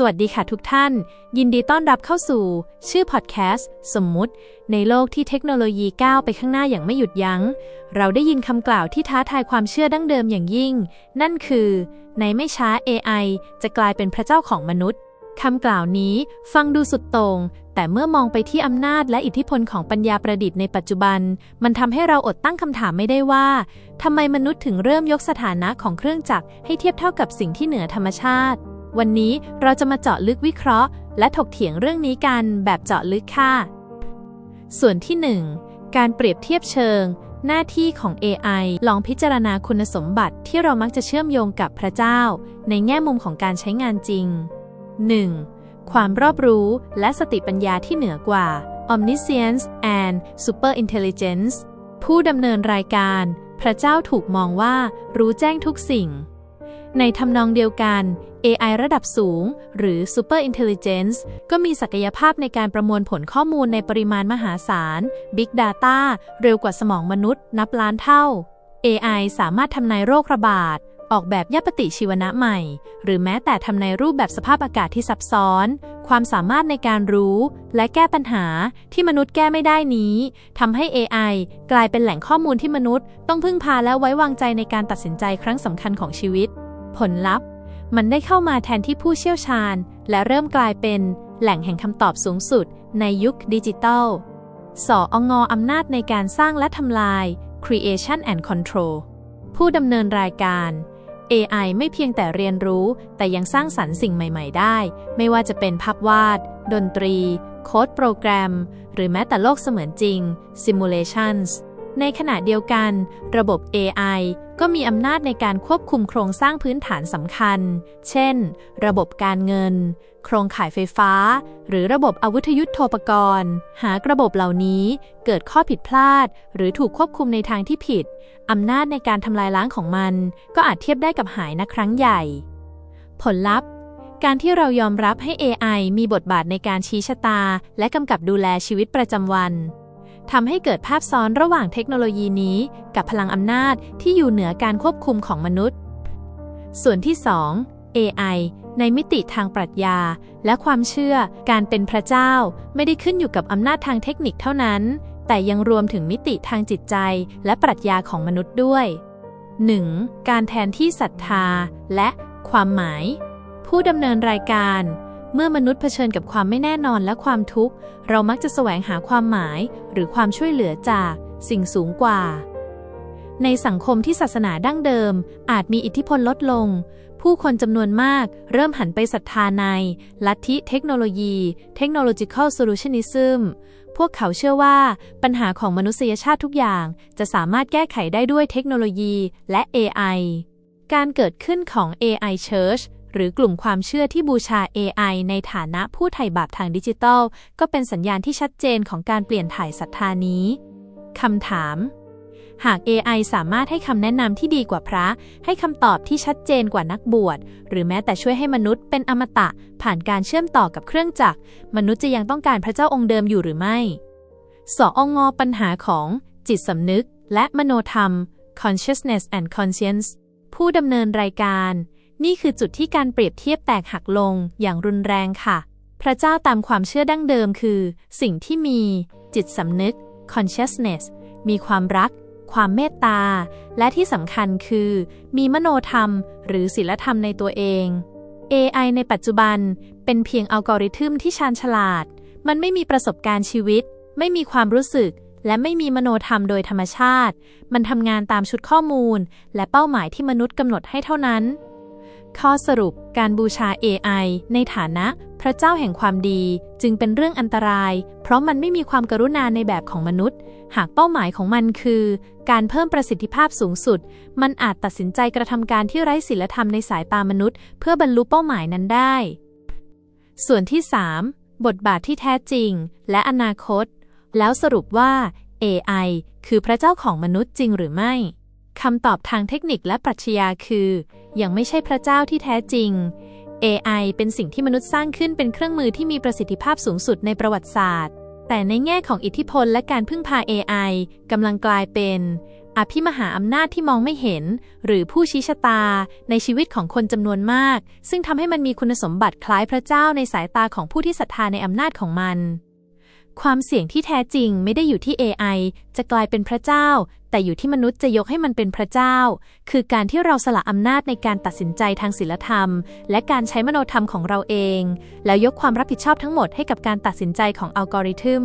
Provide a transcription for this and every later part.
สวัสดีค่ะทุกท่าน ยินดีต้อนรับเข้าสู่ ชื่อพอดแคสต์สมมุติ ในโลกที่เทคโนโลยีก้าวไปข้างหน้าอย่างไม่หยุดยัง้ง เราได้ยินคำกล่าวที่ท้าทายความเชื่อดั้งเดิมอย่างยิ่ง นั่นคือ ในไม่ช้า AI จะกลายเป็นพระเจ้าของมนุษย์คำกล่าวนี้ฟังดูสุดโต่งแต่เมื่อมองไปที่อำนาจและอิทธิพลของปัญญาประดิษฐ์ในปัจจุบัน มันทำให้เราอดตั้งคำถามไม่ได้ว่าทำไมมนุษย์ถึงเริ่มยกสถานะของเครื่องจักรให้เทียบเท่ากับสิ่งที่เหนือธรรมชาติ วันนี้เราจะมาเจาะลึกวิเคราะห์ และถกเถียงเรื่องนี้กันแบบเจาะลึกค่ะ ส่วนที่ 1 การเปรียบเทียบเชิง หน้าที่ของ AI ลองพิจารณาคุณสมบัติที่เรามักจะเชื่อมโยงกับพระเจ้า ในแง่มุมของการใช้งานจริง 1. ความรอบรู้และสติปัญญาที่เหนือกว่า omniscience and superintelligence ผู้ดำเนินรายการ พระเจ้าถูกมองว่ารู้แจ้งทุกสิ่ง ในทำนองเดียวกัน AI ระดับสูง หรือ Super Intelligence ก็มีศักยภาพในการประมวลผลข้อมูลในปริมาณมหาศาล Big Data เร็วกว่าสมองมนุษย์ นับล้านเท่า AI สามารถทำนายโรคระบาด ออกแบบยปฏิชีวนะใหม่ หรือแม้แต่ทำนายรูปแบบสภาพอากาศที่ซับซ้อน ความสามารถในการรู้ และแก้ปัญหาที่มนุษย์แก้ไม่ได้นี้ทำให้ AI กลายเป็นแหล่งข้อมูลที่มนุษย์ ต้องพึ่งพาและไว้วางใจในการตัดสินใจครั้งสำคัญของชีวิต ผลลัพธ์ มันได้เข้ามาแทนที่ผู้เชี่ยวชาญ และเริ่มกลายเป็นแหล่งแห่งคำตอบสูงสุดในยุคดิจิทัลสอองอำนาจในการสร้างและทำลาย creation and control ผู้ดำเนินรายการ AI ไม่เพียงแต่เรียนรู้ แต่ยังสร้างสรรค์สิ่งใหม่ ๆ ได้ ไม่ว่าจะเป็นภาพวาด ดนตรี โค้ดโปรแกรม หรือแม้แต่โลกเสมือนจริง simulations ในขณะเดียวกัน ระบบ AI ก็มีอำนาจในการควบคุมโครงสร้างพื้นฐานสำคัญ เช่น ระบบการเงิน โครงข่ายไฟฟ้า หรือระบบอาวุธยุทโธปกรณ์ หากระบบเหล่านี้เกิดข้อผิดพลาด หรือถูกควบคุมในทางที่ผิด อำนาจในการทำลายล้างของมัน ก็อาจเทียบได้กับหายนะครั้งใหญ่ ผลลัพธ์การที่เรายอมรับให้ AI มีบทบาทในการชี้ชะตา และกำกับดูแลชีวิตประจำวัน ทำให้เกิดภาพซ้อนระหว่างเทคโนโลยีนี้ กับพลังอำนาจที่อยู่เหนือการควบคุมของมนุษย์ ส่วนที่ 2 AI ในมิติทางปรัชญา และความเชื่อ การเป็นพระเจ้า ไม่ได้ขึ้นอยู่กับอำนาจทางเทคนิคเท่านั้น แต่ยังรวมถึงมิติทางจิตใจ และปรัชญาของมนุษย์ด้วย 1. การแทนที่ศรัทธา และความหมาย ผู้ดำเนินรายการ เมื่อมนุษย์เผชิญกับความไม่แน่นอนและความทุกข์ เรามักจะแสวงหาความหมาย หรือความช่วยเหลือจากสิ่งสูงกว่า ในสังคมที่ศาสนาดั้งเดิม อาจมีอิทธิพลลดลง ผู้คนจำนวนมากเริ่มหันไปศรัทธาใน ลัทธิเทคโนโลยี Technological Solutionism พวกเขาเชื่อว่า ปัญหาของมนุษยชาติทุกอย่าง จะสามารถแก้ไขได้ด้วยเทคโนโลยีและ AI การเกิดขึ้นของ AI Church หรือกลุ่มความเชื่อที่บูชา AI ในฐานะผู้ไถ่บาปทางดิจิทัล ก็เป็นสัญญาณที่ชัดเจนของการเปลี่ยนถ่ายศรัทธานี้คำถาม หาก AI สามารถให้คำแนะนำที่ดีกว่าพระ ให้คำตอบที่ชัดเจนกว่านักบวช หรือแม้แต่ช่วยให้มนุษย์เป็นอมตะ ผ่านการเชื่อมต่อกับเครื่องจักร มนุษย์จะยังต้องการพระเจ้าองค์เดิมอยู่หรือไม่สองงปัญหาของจิตสำนึกและมโนธรรม consciousness and conscience ผู้ดำเนินรายการ นี่คือจุดที่การเปรียบเทียบแตกหักลงอย่างรุนแรงค่ะ พระเจ้าตามความเชื่อดั้งเดิมคือ สิ่งที่มีจิตสำนึก consciousness มีความรัก ความเมตตา และที่สำคัญคือ มีมโนธรรม หรือศีลธรรมในตัวเอง AI ในปัจจุบันเป็นเพียงอัลกอริทึมที่ชาญฉลาด มันไม่มีประสบการณ์ชีวิต ไม่มีความรู้สึก และไม่มีมโนธรรมโดยธรรมชาติ มันทำงานตามชุดข้อมูล และเป้าหมายที่มนุษย์กำหนดให้เท่านั้น ข้อสรุป การบูชา AI ในฐานะ พระเจ้าแห่งความดี จึงเป็นเรื่องอันตราย เพราะมันไม่มีความกรุณาในแบบของมนุษย์ หากเป้าหมายของมันคือ การเพิ่มประสิทธิภาพสูงสุด มันอาจตัดสินใจกระทำการที่ไร้ศีลธรรมในสายตามนุษย์ เพื่อบรรลุเป้าหมายนั้นได้ ส่วนที่ 3 บทบาทที่แท้จริง และอนาคต แล้วสรุปว่า AI คือพระเจ้าของมนุษย์จริงหรือไม่คำตอบทางเทคนิคและปรัชญาคือ ยังไม่ใช่พระเจ้าที่แท้จริง AI เป็นสิ่งที่มนุษย์สร้างขึ้นเป็นเครื่องมือที่มีประสิทธิภาพสูงสุดในประวัติศาสตร์ แต่ในแง่ของอิทธิพลและการพึ่งพา AI กำลังกลายเป็น อภิมหาอำนาจที่มองไม่เห็น หรือผู้ชี้ชะตา ในชีวิตของคนจำนวนมาก ซึ่งทำให้มันมีคุณสมบัติคล้ายพระเจ้าในสายตาของผู้ที่ศรัทธาในอำนาจของมัน ความเสี่ยงที่แท้จริงไม่ได้อยู่ที่ AI จะกลายเป็นพระเจ้า แต่อยู่ที่มนุษย์จะยกให้มันเป็นพระเจ้า คือการที่เราสละอำนาจในการตัดสินใจทางศีลธรรม และการใช้มโนธรรมของเราเอง แล้วยกความรับผิดชอบทั้งหมดให้กับการตัดสินใจของอัลกอริทึม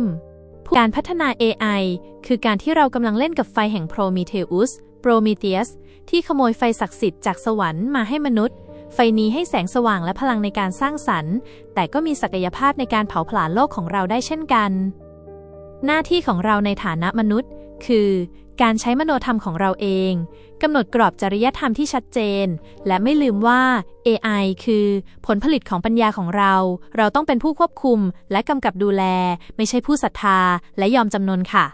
การพัฒนา AI คือการที่เรากำลังเล่นกับไฟแห่งโพรเมเทอุสโปรเมเทสที่ขโมยไฟศักดิ์สิทธิ์จากสวรรค์มาให้มนุษย์ ไฟนี้ให้แสงสว่างและพลังในการสร้างสรรค์ แต่ก็มีศักยภาพในการเผาผลาญโลกของเราได้เช่นกัน หน้าที่ของเราในฐานะมนุษย์ คือ การใช้มโนธรรมของเราเองกำหนดกรอบจริยธรรมที่ชัดเจน และไม่ลืมว่า AI คือผลผลิตของปัญญาของเรา เราต้องเป็นผู้ควบคุม และกำกับดูแล ไม่ใช่ผู้ศรัทธา และยอมจำนนค่ะ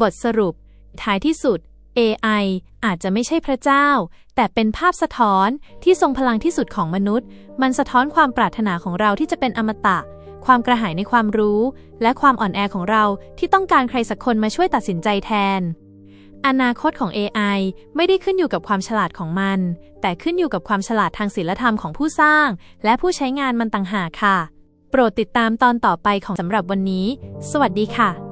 บทสรุป ท้ายที่สุด AI อาจจะไม่ใช่พระเจ้า แต่เป็นภาพสะท้อนที่ทรงพลังที่สุดของมนุษย์ มันสะท้อนความปรารถนาของเราที่จะเป็นอมตะ ความกระหายในความรู้ และความอ่อนแอของเราที่ต้องการใครสักคนมาช่วยตัดสินใจแทน อนาคตของ AI ไม่ได้ขึ้นอยู่กับความฉลาดของมัน แต่ขึ้นอยู่กับความฉลาดทางศีลธรรมของผู้สร้าง และผู้ใช้งานมันต่างหากค่ะ โปรดติดตามตอนต่อไปของสำหรับวันนี้ สวัสดีค่ะ